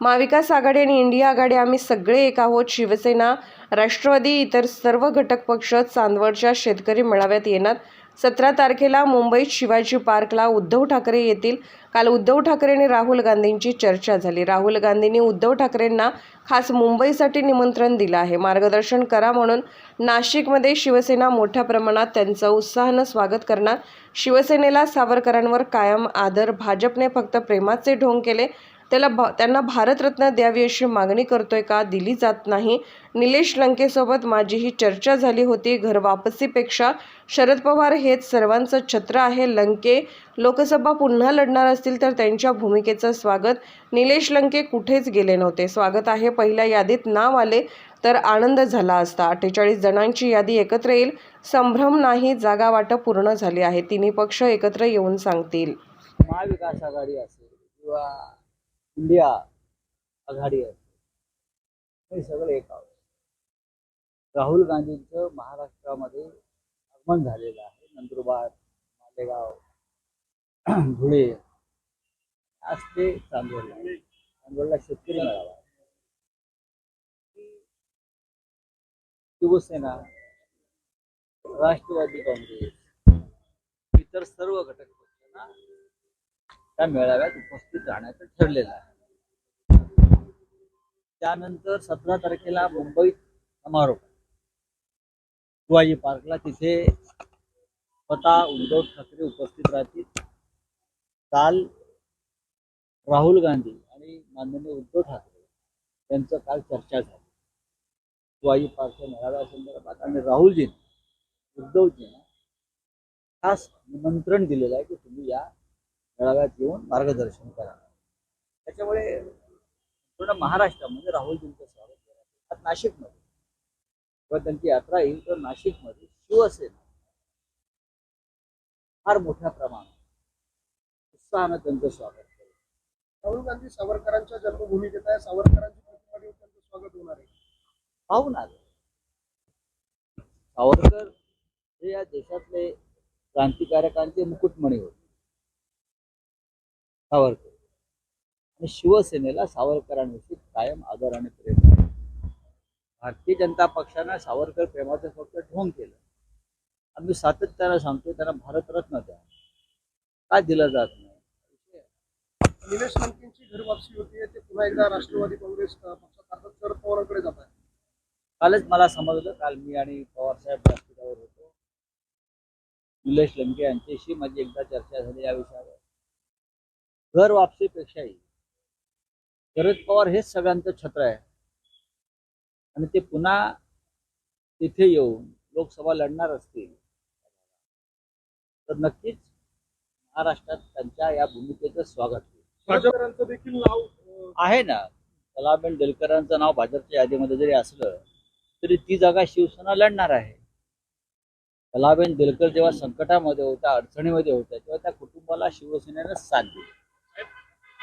महाविकास आघाडी आणि इंडिया आघाडी आम्ही सगळे एक आहोत. शिवसेना राष्ट्रवादी इतर सर्व घटक पक्ष चांदवडच्या शेतकरी मेळाव्यात येणार. सतरा तारखेला मुंबईत शिवाजी पार्कला उद्धव ठाकरे येतील. काल उद्धव ठाकरे आणि राहुल गांधींची चर्चा झाली. राहुल गांधींनी उद्धव ठाकरेंना खास मुंबईसाठी निमंत्रण दिलं आहे. मार्गदर्शन करा म्हणून नाशिकमध्ये शिवसेना मोठ्या प्रमाणात त्यांचं उत्साहानं स्वागत करणार. शिवसेनेला सावरकरांवर कायम आदर भाजपने फक्त प्रेमाचे ढोंग केले. त्याला भा त्यांना भारतरत्न द्यावी अशी मागणी करतोय का? दिली जात नाही. निलेश लंकेसोबत माझी ही चर्चा झाली होती. घर वापसीपेक्षा शरद पवार हेच सर्वांचं छत्र आहे. लंके लोकसभा पुन्हा लढणार असतील तर त्यांच्या भूमिकेचं स्वागत. निलेश लंके कुठेच गेले नव्हते. स्वागत आहे. पहिल्या यादीत नाव आले तर आनंद झाला असता. अठ्ठेचाळीस जणांची यादी एकत्र येईल. संभ्रम नाही. जागा वाटप पूर्ण झाली आहे. तिन्ही पक्ष एकत्र येऊन सांगतील. महाविकास आघाडी असेल किंवा इंडिया आघाडी असते हे सगळं एक आहोत राहुल गांधींचं महाराष्ट्रामध्ये आगमन झालेलं आहे. नंदुरबार मालेगाव धुळे आज ते चांदवडला आहे. चांदवडला शेतकरी मेळावा शिवसेना राष्ट्रवादी काँग्रेस इतर सर्व घटक पक्षांना त्या मेळाव्यात उपस्थित राहण्याचं ठरलेलं आहे. त्यानंतर सतरा तारखेला मुंबईत समारोप. शिवाजी पार्कला तिथे स्वतः उद्धव ठाकरे उपस्थित राहतील. काल राहुल गांधी आणि माननीय उद्धव ठाकरे यांचं काल चर्चा झाली. शिवाजी पार्कच्या मेळाव्यासंदर्भात आणि राहुलजींनी उद्धवजींना खास निमंत्रण दिलेलं आहे की तुम्ही या मेळाव्यात येऊन मार्गदर्शन करा. त्याच्यामुळे पूर्ण महाराष्ट्रामध्ये राहुलजींचं स्वागत आज नाशिकमध्ये. जेव्हा त्यांची यात्रा येईल तर नाशिकमध्ये शिवसेना फार मोठ्या प्रमाणात. उत्साहानं त्यांचं स्वागत करेल राहुल गांधी सावरकरांच्या जन्मभूमीत येत आहे सावरकरांची प्रतिमा देऊन त्यांचं स्वागत होणार आहे. पाहून आले. सावरकर हे या देशातले क्रांतिकारकांचे मुकुटमणी होते. सावरकर. आणि शिवसेनेला सावरकरांविषयी कायम आदर आणि प्रेम आहे. भारतीय जनता पक्षानं सावरकर प्रेमाचं फक्त ढोंग केलं. आम्ही सातत्यानं सांगतो त्यांना भारतरत्न द्या. का दिलं जात नाही? निलेश लंकेंची घर वापसी होती ते पुन्हा एकदा राष्ट्रवादी काँग्रेस पक्षात शरद पवारांकडे जात आहे कालच मला समजलं काल मी आणि पवारसाहेब व्यासपीठावर होतो. निलेश लंके यांच्याशी माझी एकदा चर्चा झाली या विषयावर. घर वापसीपेक्षाही शरद पवार हेच सगळ्यांचं छत्र आहे. आणि ते पुन्हा तिथे येऊन लोकसभा लढणार असतील. तर नक्कीच महाराष्ट्रात त्यांच्या या भूमिकेचं स्वागत होईल. देखील नाव आहे ना. कलाबेन डेलकरांचं नाव भाजपच्या यादीमध्ये जरी असलं तरी ती जागा शिवसेना लढणार आहे. कलाबेन देलकर जेव्हा संकटामध्ये होत्या अडचणीमध्ये होत्या तेव्हा त्या कुटुंबाला शिवसेनेनं साथ दिली.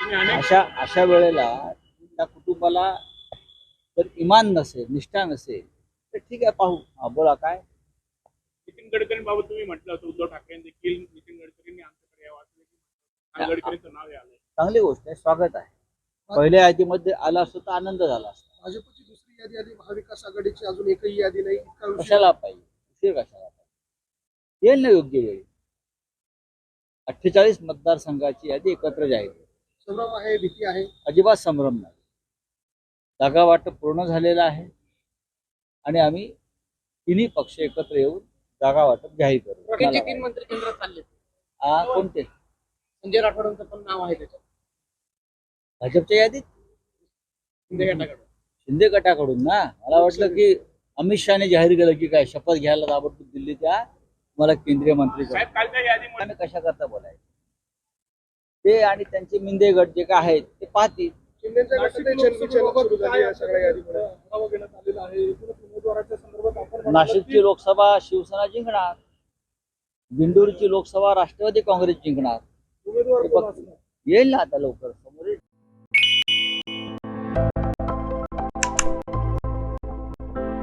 अशा अशा वेळेला त्या कुटुंबाला जर इमान नसेल निष्ठा नसेल तर ठीक आहे पाहू. हा बोला काय? नितीन गडकरींबाबत तुम्ही म्हटलं होतं उद्धव ठाकरे देखील नितीन गडकरींनी आमच्याकडे यावं असं गडकरींचं नाव आलंय चांगली गोष्ट आहे स्वागत आहे. पहिल्या यादीमध्ये आला असतो तर आनंद झाला असता. भाजपची दुसरी यादी आली महाविकास आघाडीची अजून एकही यादी नाही इतका कशाला पाहिजे? उशीर कशाला पाहिजे? येईल ना योग्य वेळी. अठ्ठेचाळीस मतदारसंघाची यादी एकत्र जाहीर. होईल. संभ्रम आहे भीती आहे? अजिबात संभ्रम नाही. जागा वाटप पूर्ण झालेलं आहे आणि आम्ही तिन्ही पक्ष एकत्र येऊन जागा वाटप जाहीर करू. तीन मंत्री केंद्रात चालले हा, कोणते? संजय राठोडांचं पण नाव आहे त्याच्यात. भाजपच्या यादीत? शिंदे गटाकडे शिंदे गटाकडून ना? मला वाटलं की अमित शहाने जाहीर केलं की काय शपथ घ्यायला ताबडतोब दिल्लीच्या मला केंद्रीय मंत्री साहेब कालच्या यादीमध्ये आम्ही कशा करता बोलायचं? ते आणि त्यांचे मिंदे गट जे काय आहेत ते पाहतील. नाशिकची लोकसभा शिवसेना जिंकणार. दिंडोरीची लोकसभा राष्ट्रवादी काँग्रेस जिंकणार. येईल ना आता लवकर.